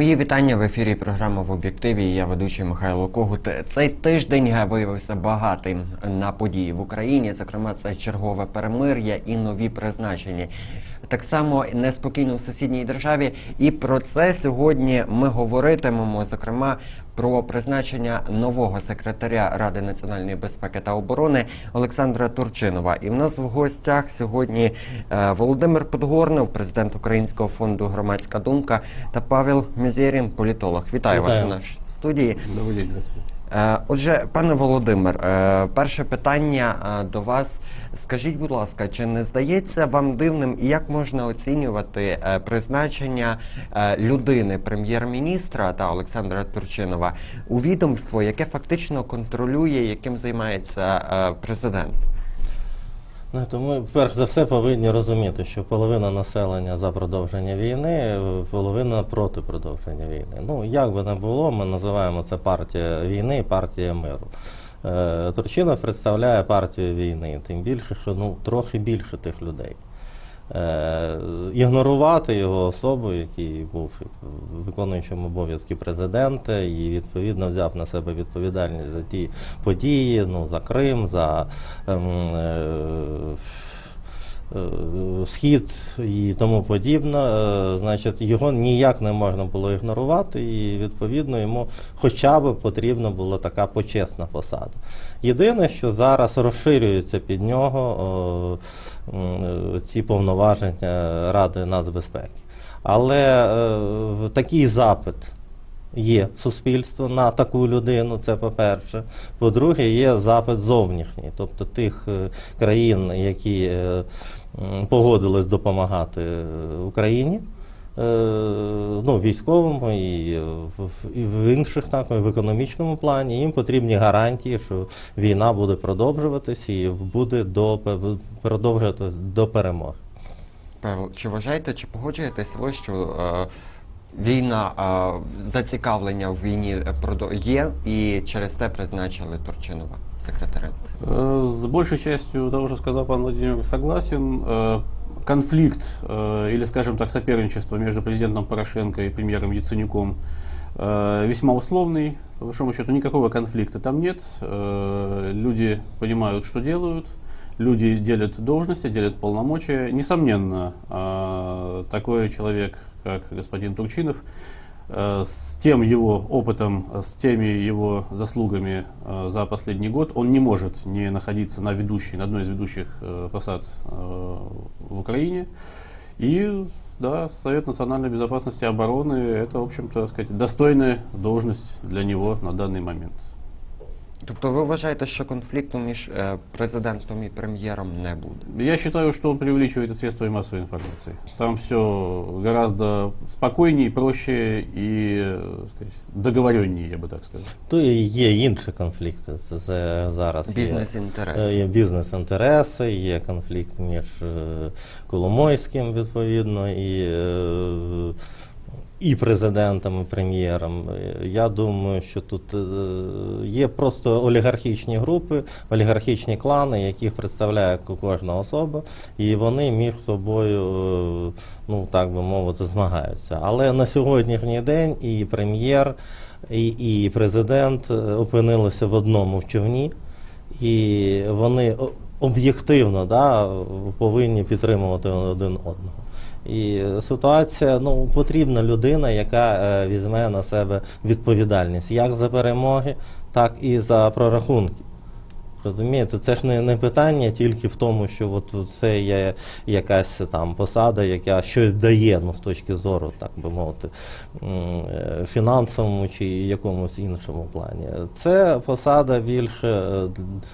Мої вітання в ефірі Програма в об'єктиві. Я ведучий Михайло Когут. Цей тиждень виявився багатим на події в Україні. Зокрема, це чергове перемир'я і нові призначення. Так само неспокійно в сусідній державі. І про це сьогодні ми говоритимемо. Зокрема, про призначення нового секретаря Ради національної безпеки та оборони Олександра Турчинова. І в нас в гостях сьогодні е, Володимир Подгорнов, президент Українського фонду Громадська думка та Павел Мізєрін, політолог. Вітаю, Вітаю. вас у нашій студії. День. Е, Отже, пане Володимир, е, перше питання е, до вас. Скажіть, будь ласка, чи не здається вам дивним і як можна оцінювати е, призначення е, людини прем'єр-міністра та Олександра Турчинова у відомство, яке фактично контролює, яким займається е, президент? Ну, ми перш за все повинні розуміти, що половина населення за продовження війни, половина проти продовження війни. Ну як би не було, ми називаємо це партія війни і партія миру. Е, Турчинов представляє партію війни, тим більше, що ну трохи більше тих людей. Е, ігнорувати його особу, який був виконуючим обов'язки президента, і відповідно взяв на себе відповідальність за ті події, ну за Крим, за ем, е, е, схід і тому подібне. Е, значить, його ніяк не можна було ігнорувати, і відповідно йому хоча б потрібна була така почесна посада. Єдине, що зараз розширюється під нього е, ці повноваження Ради нацбезпеки. Але е, такий запит є суспільство на таку людину, це по-перше. По-друге, є запит зовнішній, тобто тих е, країн, які е, погодились допомагати е, Україні. Е, Ну, військовому і в, і в інших так, і в економічному плані їм потрібні гарантії, що війна буде продовжуватися і буде до продовжувати до перемоги. Павел, чи вважаєте, чи погоджуєтесь ви, що е, війна, е, зацікавлення в війні е, є і через те призначили Турчинова секретарем? Э, С большей частью того, что сказал пан Владимир, согласен. Конфликт э, или, скажем так, соперничество между президентом Порошенко и премьером Яценюком э, весьма условный. По большому счету никакого конфликта там нет. Э, Люди понимают, что делают. Люди делят должности, делят полномочия. Несомненно, такой человек, как господин Турчинов, с тем его опытом, э, с теми его заслугами э, за последний год, он не может не находиться на ведущей, на одной из ведущих э, посад э, в Украине. И да, Совет национальной безопасности и обороны это, в общем-то, сказать, достойная должность для него на данный момент. Тобто ви вважаєте, що конфлікту між е, президентом і прем'єром не буде? Я считаю, что он преувеличивает и средствами массовой информации. Там все гораздо спокойнее, проще и э, сказать, договореннее, я бы так сказал. То є інші конфлікти. Зараз. Бізнес-інтереси. Є бізнес-інтереси, є конфлікт між е, Коломойським, відповідно, і, е, і президентом, і прем'єром. Я думаю, що тут е, є просто олігархічні групи, олігархічні клани, яких представляє кожна особа, і вони між собою, е, ну так би мовити, змагаються. Але на сьогоднішній день і прем'єр, і, і президент е, опинилися в одному в човні і вони об'єктивно да, повинні підтримувати один одного. І ситуація, ну, потрібна людина, яка е, візьме на себе відповідальність як за перемоги, так і за прорахунки. Розумієте, це ж не, не питання тільки в тому, що от це є якась там посада, яка щось дає ну, з точки зору, так би мовити, е, фінансовому чи якомусь іншому плані. Це посада більше е,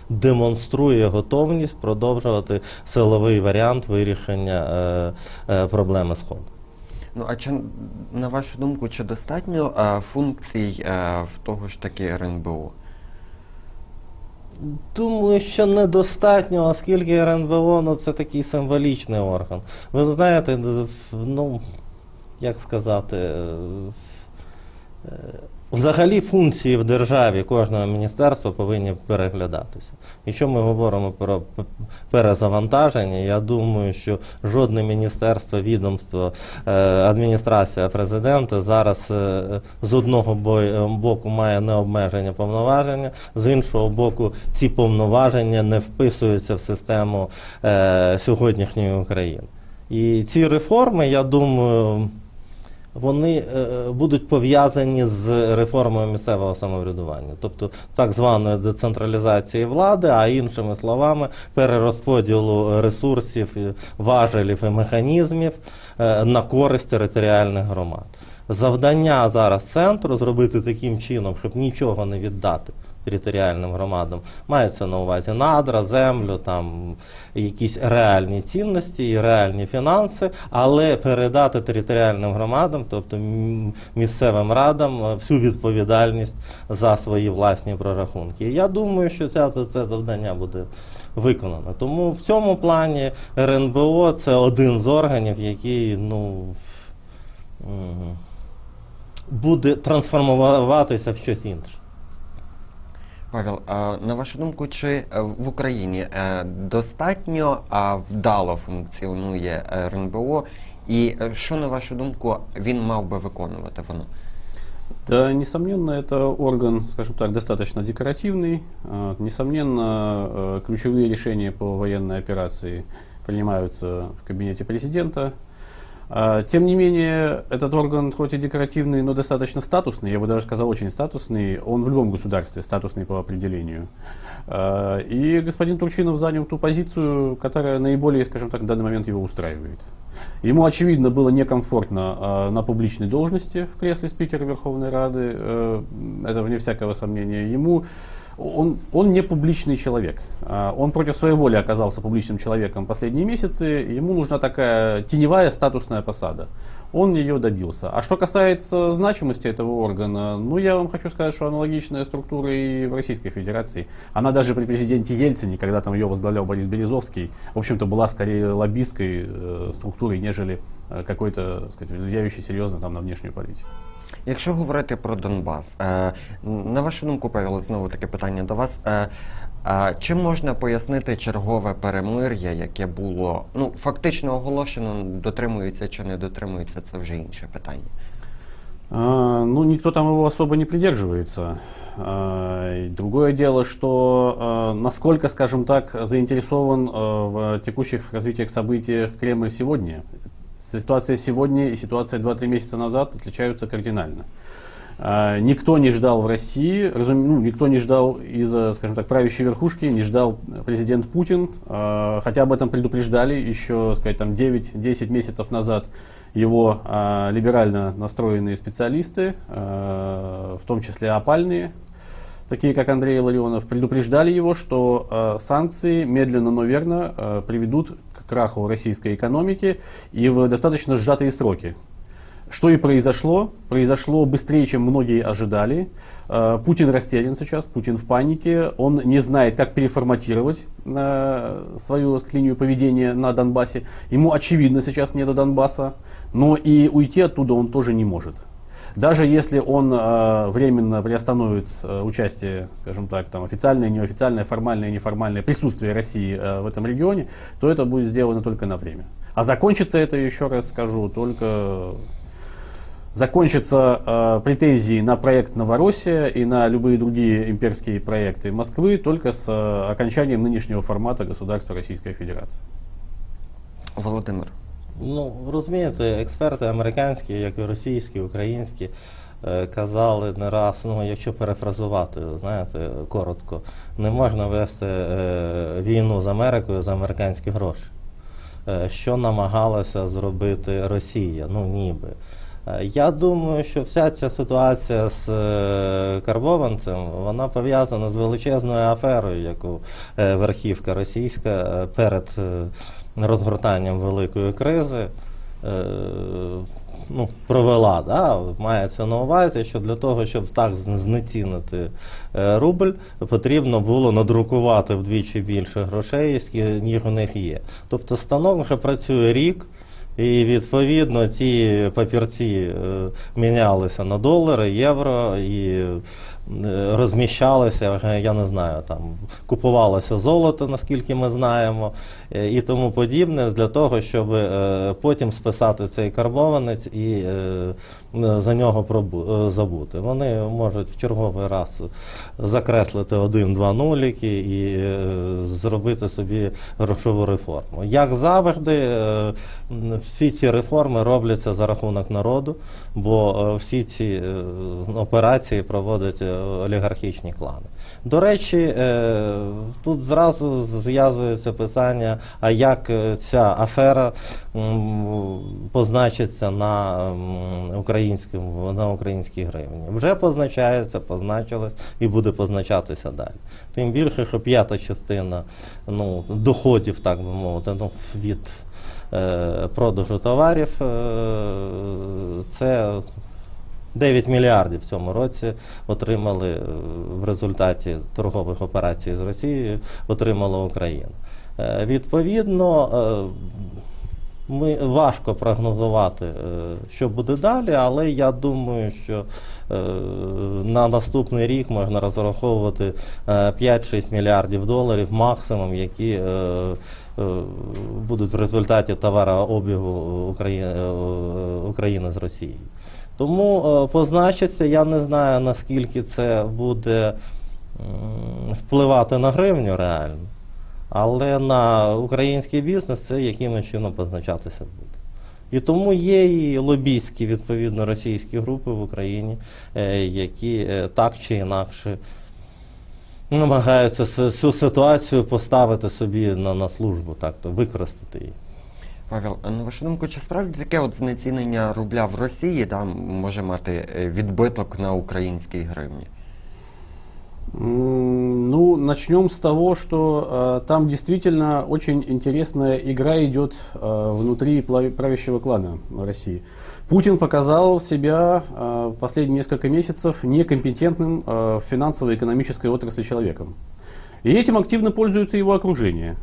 демонструє готовність продовжувати силовий варіант вирішення е, проблеми Сходу. Ну а чи на вашу думку, чи достатньо функцій в того ж таки РНБО? Думаю, що недостатньо, оскільки РНБО ну, це такий символічний орган. Ви знаєте, ну, як сказати, е, Взагалі функції в державі кожного міністерства повинні переглядатися. Якщо ми говоримо про перезавантаження, я думаю, що жодне міністерство, відомство, е, адміністрація президента зараз е, з одного бо- боку має необмеження повноваження, з іншого боку, ці повноваження не вписуються в систему е, сьогоднішньої України. І ці реформи, я думаю, вони е, будуть пов'язані з реформою місцевого самоврядування, тобто так званої децентралізації влади, а іншими словами, перерозподілу ресурсів, важелів і механізмів е, на користь територіальних громад. Завдання зараз центру зробити таким чином, щоб нічого не віддати територіальним громадам. Мається на увазі надра, землю, там якісь реальні цінності і реальні фінанси, але передати територіальним громадам, тобто місцевим радам, е, всю відповідальність за свої власні прорахунки. Я думаю, що це, це, це завдання буде виконано. Тому в цьому плані РНБО це один з органів, який ну. Буде трансформуватися в щось інше. Павел, а на вашу думку, чи е, в Україні е, достатньо а, вдало функціонує е, РНБО, і е, що на вашу думку він мав би виконувати воно? Да, несомненно, это орган, скажем так, достаточно декоративный. А, Несомненно, э, ключевые решения по военной операции принимаются в кабинете президента. А, Тем не менее, этот орган, хоть и декоративный, но достаточно статусный, я бы даже сказал, очень статусный, он в любом государстве статусный по определению. А, И господин Турчинов занял ту позицию, которая наиболее, скажем так, в данный момент его устраивает. Ему, очевидно, было некомфортно а, на публичной должности в кресле спикера Верховной Рады, э, это вне всякого сомнения. Ему он, он не публичный человек. А, Он против своей воли оказался публичным человеком последние месяцы. Ему нужна такая теневая статусная посада. Он ее добился. А что касается значимости этого органа, ну я вам хочу сказать, что аналогичная структура и в Российской Федерации. Она даже при президенте Ельцине, когда там ее возглавлял Борис Березовский, в общем-то была скорее лоббистской э, структурой, нежели э, какой-то, так сказать, влияющей серьезно там на внешнюю политику. Якщо говорити про Донбас, е, на вашу думку, Павел, знову таке питання до вас. Е, е, чим можна пояснити чергове перемир'я, яке було ну фактично оголошено, дотримується чи не дотримується, це вже інше питання. А, ну, никто там его особо не придерживается. А, другое дело, что а, насколько, скажем так, заинтересован в текущих развитиях событий Кремль сегодня. Ситуация сегодня и ситуация 2-3 месяца назад отличаются кардинально. А, Никто не ждал в России, разум- ну, никто не ждал из, скажем так, правящей верхушки, не ждал президент Путин, а, хотя об этом предупреждали еще, сказать, там 9-10 месяцев назад его а, либерально настроенные специалисты, в том числе опальные, такие как Андрей Ларионов, предупреждали его, что санкции медленно, но верно приведут краху российской экономики и в достаточно сжатые сроки. Что и произошло. Произошло быстрее, чем многие ожидали. Э, Путин растерян сейчас, Путин в панике. Он не знает, как переформатировать э, свою линию поведения на Донбассе. Ему, очевидно, сейчас не до Донбасса. Но и уйти оттуда он тоже не может. Даже если он э, временно приостановит э, участие, скажем так, там, официальное, неофициальное, формальное, неформальное присутствие России э, в этом регионе, то это будет сделано только на время. А закончится это, еще раз скажу, только закончится э, претензии на проект Новороссия и на любые другие имперские проекты Москвы только с э, окончанием нынешнего формата государства Российской Федерации. Володимир. Ну, розумієте, експерти американські, як і російські, українські, е, казали не раз, ну, якщо перефразувати, знаєте, коротко, не можна вести е, війну з Америкою за американські гроші. Е, що намагалася зробити Росія? Ну, ніби. Я думаю, що вся ця ситуація з е, карбованцем вона пов'язана з величезною аферою, яку е, верхівка російська е, перед розгортанням великої кризи ну, провела. Да? Мається на увазі, що для того, щоб так знецінити рубль, потрібно було надрукувати вдвічі більше грошей, ніж у них є. Тобто станок вже працює рік. І відповідно ці папірці е, мінялися на долари, євро і е, розміщалися, я не знаю, там купувалося золото, наскільки ми знаємо, е, і тому подібне, для того, щоб е, потім списати цей карбованець і за нього забути. Вони можуть в черговий раз закреслити один-два нуліки і зробити собі грошову реформу. Як завжди, всі ці реформи робляться за рахунок народу, бо всі ці операції проводять олігархічні клани. До речі, е, тут зразу зв'язується питання, а як ця афера позначиться на українському на українській гривні. Вже позначається, позначилось і буде позначатися далі. Тим більше, що п'ята частина ну, доходів, так би мовити, ну, від е, продажу товарів, е, це 9 мільярдів в цьому році отримали е, в результаті торгових операцій з Росією, отримала Україна. Е, Відповідно, е, ми важко прогнозувати, що буде далі, але я думаю, що на наступний рік можна розраховувати е, 5-6 мільярдів доларів максимум, які будуть в результаті товарообігу України, України з Росією. Тому е, позначиться, я не знаю, наскільки це буде впливати на гривню реально. Але на український бізнес це якимось чином позначатися буде. І тому є і лобійські, відповідно, російські групи в Україні, е, які е, так чи інакше намагаються цю ситуацію поставити собі на, на службу, так то використати її. Павел, а на вашу думку, чи справді таке от знецінення рубля в Росії да, може мати е, відбиток на українській гривні? М, Ну, начнем с того, что э, там действительно очень интересная игра идет э, внутри пла- правящего клана России. Путин показал себя э, последние несколько месяцев некомпетентным э, в финансово-экономической отрасли человеком. И этим активно пользуется его окружение.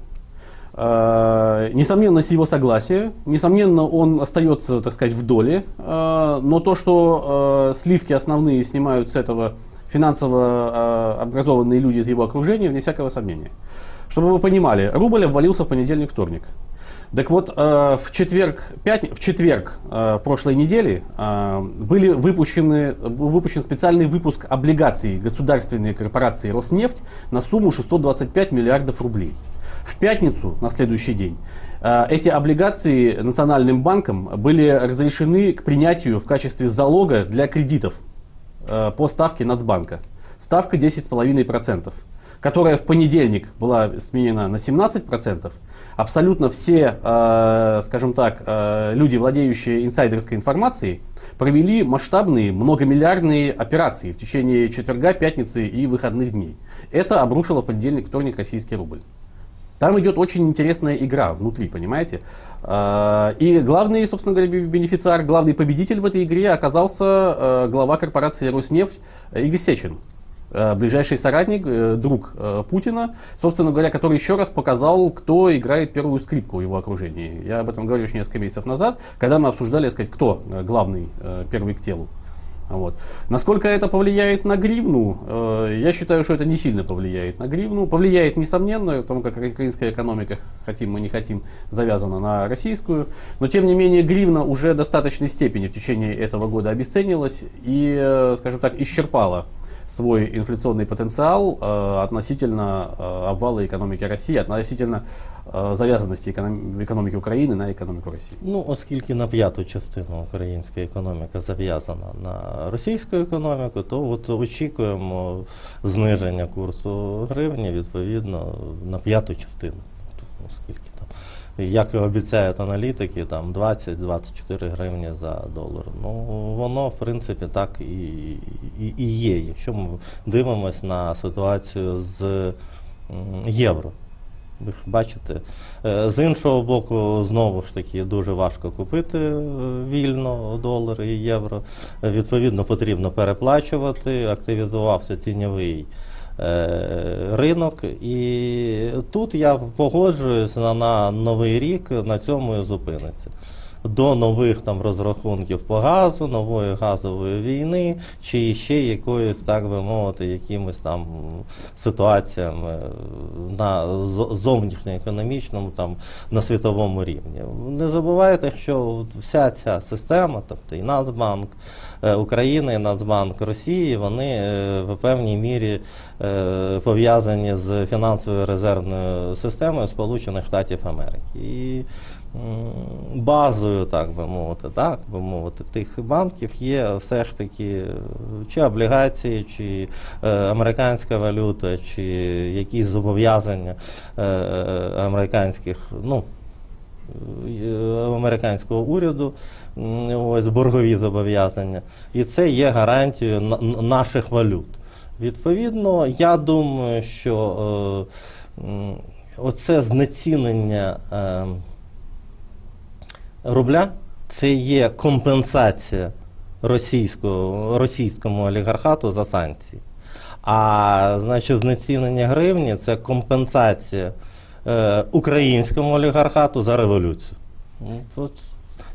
Э, Несомненно, с его согласия, несомненно, он остается, так сказать, в доле, э, но то, что э, сливки основные снимают с этого финансово образованные люди из его окружения, вне всякого сомнения. Чтобы вы понимали, рубль обвалился в понедельник, вторник. Так вот, в четверг, пятни- в четверг прошлой недели были выпущены, был выпущен специальный выпуск облигаций государственной корпорации Роснефть на сумму 625 миллиардов рублей. В пятницу, на следующий день, э, эти облигации Национальным банком были разрешены к принятию в качестве залога для кредитов э, по ставке Нацбанка. Ставка 10,5%, которая в понедельник была сменена на 17%. Абсолютно все, э, скажем так, люди, владеющие инсайдерской информацией, провели масштабные многомиллиардные операции в течение четверга, пятницы и выходных дней. Это обрушило в понедельник, вторник российский рубль. Там идет очень интересная игра внутри, понимаете? А, И главный, собственно говоря, бе- бенефициар, главный победитель в этой игре оказался э, глава корпорации Роснефть Игорь Сечин. э, Ближайший соратник, э, друг э, Путина, собственно говоря, который еще раз показал, кто играет первую скрипку в его окружении. Я об этом говорил еще несколько месяцев назад, когда мы обсуждали, сказать, кто э, главный, первый к телу. Вот. Насколько это повлияет на гривну, э, я считаю, что это не сильно повлияет на гривну. Повлияет, несомненно, потому как украинская экономика, хотим мы не хотим, завязана на российскую. Но, тем не менее, гривна уже в достаточной степени в течение этого года обесценилась и, э, скажем так, исчерпала свой инфляционный потенциал э, относительно э, обвала экономики России, относительно э, завязанности эконом- экономики Украины на экономику России. Ну, оскільки на п'яту частину українська економіка зав'язана на російську економіку, то от очікуємо зниження курсу гривні відповідно на п'яту частину. Тобто, Оскільки там, як і обіцяють аналітики, там 20-24 гривні за долар. Ну, воно, в принципі, так і, і, і є. Якщо ми дивимося на ситуацію з євро. Ви бачите, Е, з іншого боку, знову ж таки дуже важко купити е, вільно долари і євро. Відповідно, потрібно переплачувати. Активізувався тіньовий ринок. І тут я погоджуюся на, на новий рік, на цьому і зупиниться. До нових там розрахунків по газу, нової газової війни, чи ще якоїсь, так би мовити, якимось там ситуаціями на зовнішньоекономічному, там на світовому рівні. Не забувайте, що вся ця система, тобто і Нацбанк е, України, і Нацбанк Росії, вони е, в певній мірі е, пов'язані з фінансовою резервною системою Сполучених Штатів Америки. І базою, так би мовити, так би мовити, тих банків є все ж таки е, чи облігації, чи е, американська валюта, чи якісь зобов'язання е, е, американських, ну, е, американського уряду, ось боргові зобов'язання. І це є гарантією на- на- наших валют. Відповідно, я думаю, що е, оце знецінення. Е, рубля це є компенсація російського, російському олігархату за санкції. А значить, знецінення гривні це компенсація е, українському олігархату за революцію. Ну, От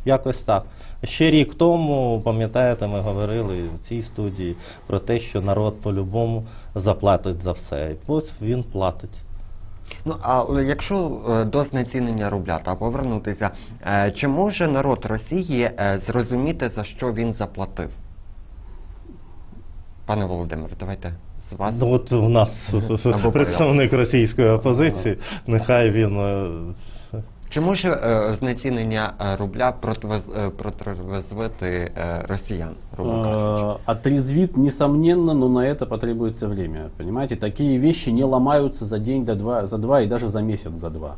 якось так. Ще рік тому, пам'ятаєте, ми говорили в цій студії про те, що народ по-любому заплатить за все. І ось він платить. Ну, але якщо е, до знецінення рубля та повернутися, е, чи може народ Росії е, зрозуміти, за що він заплатив? Пане Володимире, давайте з вас. Ну, от у нас представник російської опозиції, нехай він. Чи може е, знецінення е, рубля противез, е, протизвести е, росіян, грубо кажучи? Э, Отрезвит, несомненно, но на это потребуется время. Понимаете, такие вещи не ломаются за день, до два, за два и даже за месяц, за два.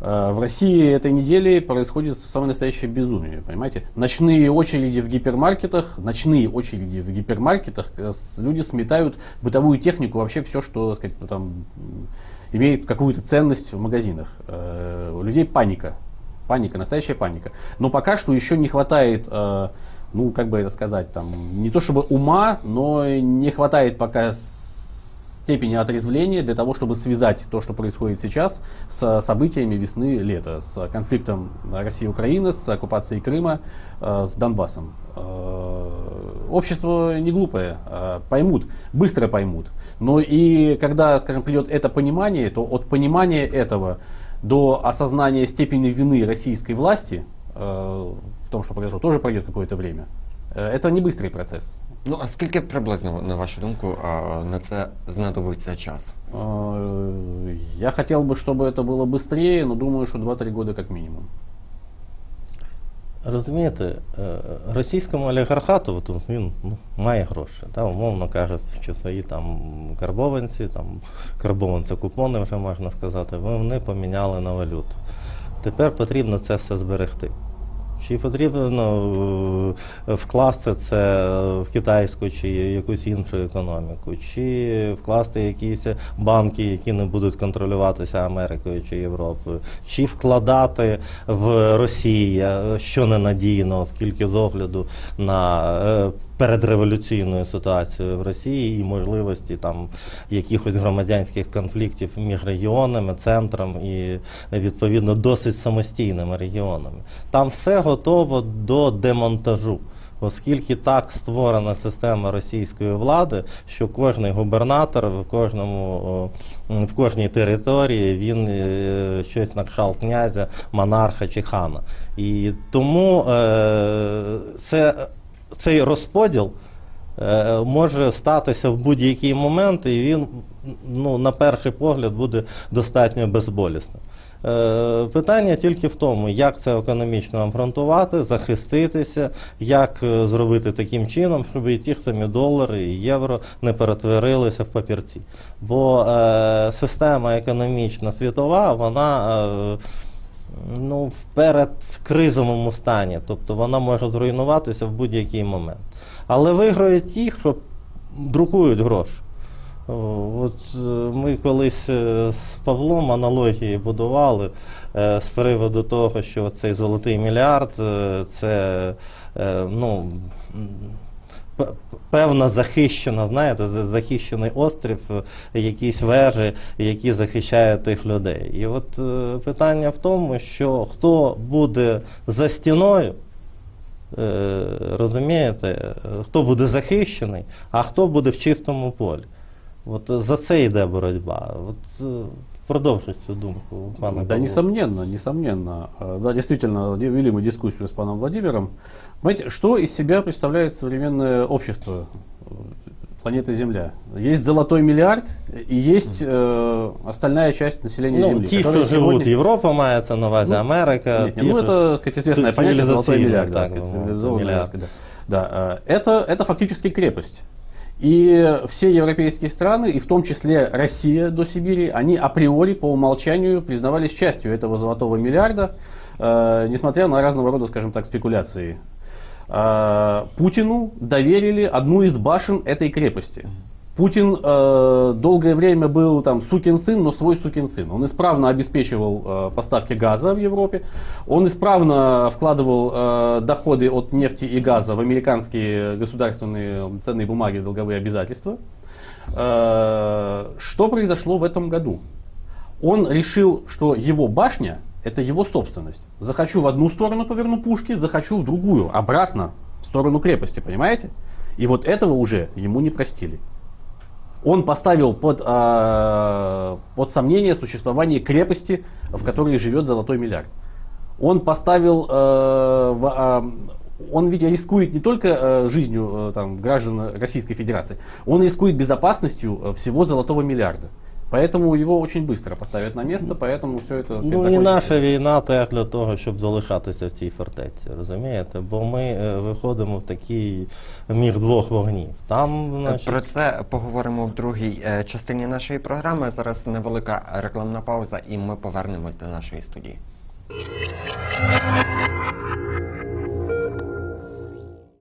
Э, В России этой недели происходит самое настоящее безумие, понимаете? Ночные очереди в гипермаркетах, ночные очереди в гипермаркетах, э, с- люди сметают бытовую технику, вообще все, что, так сказать, ну, там, м, имеет какую-то ценность в магазинах. Э, У людей паника, паника, настоящая паника. Но пока что еще не хватает, э, ну, как бы это сказать, там, не то чтобы ума, но не хватает пока степени отрезвления для того, чтобы связать то, что происходит сейчас, с событиями весны-лета, с конфликтом России-Украины, с оккупацией Крыма, э, с Донбассом. Общество не глупое, э, поймут, быстро поймут. Но и когда, скажем, придет это понимание, то от понимания этого до осознания степени вины российской власти э, в том, что произошло, тоже пройдет какое-то время. Э, Это не быстрый процесс. Ну, а скільки приблизно, на вашу думку, на це знадобиться час? Я хотел бы, чтобы это было быстрее, но думаю, что 2-3 года как минимум. Розумієте, е, російському олігархату от він ну, має гроші, та, умовно кажучи, свої там карбованці, там карбованці купони вже можна сказати, вони поміняли на валюту. Тепер потрібно це все зберегти. Чи потрібно е, вкласти це в китайську чи якусь іншу економіку, чи вкласти якісь банки, які не будуть контролюватися Америкою чи Європою, чи вкладати в Росії, е, що ненадійно, оскільки з огляду на передреволюційну ситуацію в Росії і можливості там якихось громадянських конфліктів між регіонами, центром і відповідно досить самостійними регіонами. Там все готово до демонтажу. Оскільки так створена система російської влади, що кожний губернатор в кожному в кожній території він е, щось на князя, монарха чи хана. І тому е, це, цей розподіл е, може статися в будь-який момент, і він ну, на перший погляд буде достатньо безболісним. Е, Питання тільки в тому, як це економічно обґрунтувати, захиститися, як е, зробити таким чином, щоб і ті самі долари і євро не перетворилися в папірці. Бо е, система економічна світова, вона е, ну, в передкризовому стані, тобто вона може зруйнуватися в будь-який момент. Але виграють ті, що друкують гроші. От е, ми колись е, з Павлом аналогії будували е, з приводу того, що цей золотий мільярд це ну, певна захищена, знаєте, захищений острів, е, якісь вежі, які захищають тих людей. І от е, питання в тому, що хто буде за стіною, е, розумієте, хто буде захищений, а хто буде в чистому полі. От е, за це йде боротьба. От е, продовжуйте цю думку, пане Да, Павло. несомненно, несомненно. Э, Да, действительно, де- вели мы дискуссию с паном Владимиром. Понимаете, что из себя представляет современное общество э, планеты Земля? Есть золотой миллиард и есть э, остальная часть населения Ну, Земли. ті, хто которая живуть, сегодня- Європа мається на увазі, Ну, Америка. Нет, ті, не, ну хто- это, так сказать, известное Ци- понятие золотой цивилизационный, миллиард, да, так, сказать, ну, цивилизованный, миллиард. так сказать, да. Да, э, это, это фактически крепость. И все европейские страны, и в том числе Россия до Сибири, они априори по умолчанию признавались частью этого золотого миллиарда, э, несмотря на разного рода, скажем так, спекуляции. Э, Путину доверили одну из башен этой крепости. Путин э, долгое время был там сукин сын, но свой сукин сын. Он исправно обеспечивал э, поставки газа в Европе, он исправно вкладывал э, доходы от нефти и газа в американские государственные ценные бумаги, долговые обязательства. Э, что произошло в этом году? Он решил, что его башня это его собственность. Захочу в одну сторону поверну пушки, захочу в другую, обратно, в сторону крепости, понимаете? И вот этого уже ему не простили. Он поставил под, а, под сомнение существование крепости, в которой живет золотой миллиард. Он поставил, э, в, а, он ведь рискует не только э, жизнью э, там, граждан Российской Федерации, он рискует безопасностью э, всего золотого миллиарда. Поэтому его очень быстро поставят на место, поэтому все это так сказать, Ну і закончится. наша війна теж для того, щоб залишатися в цій фортеці, розумієте? Бо ми е, виходимо в такий мір двох вогнів. Там, значить, Про це поговоримо в другій е, частині нашої програми. Зараз невелика рекламна пауза, і ми повернемось до нашої студії.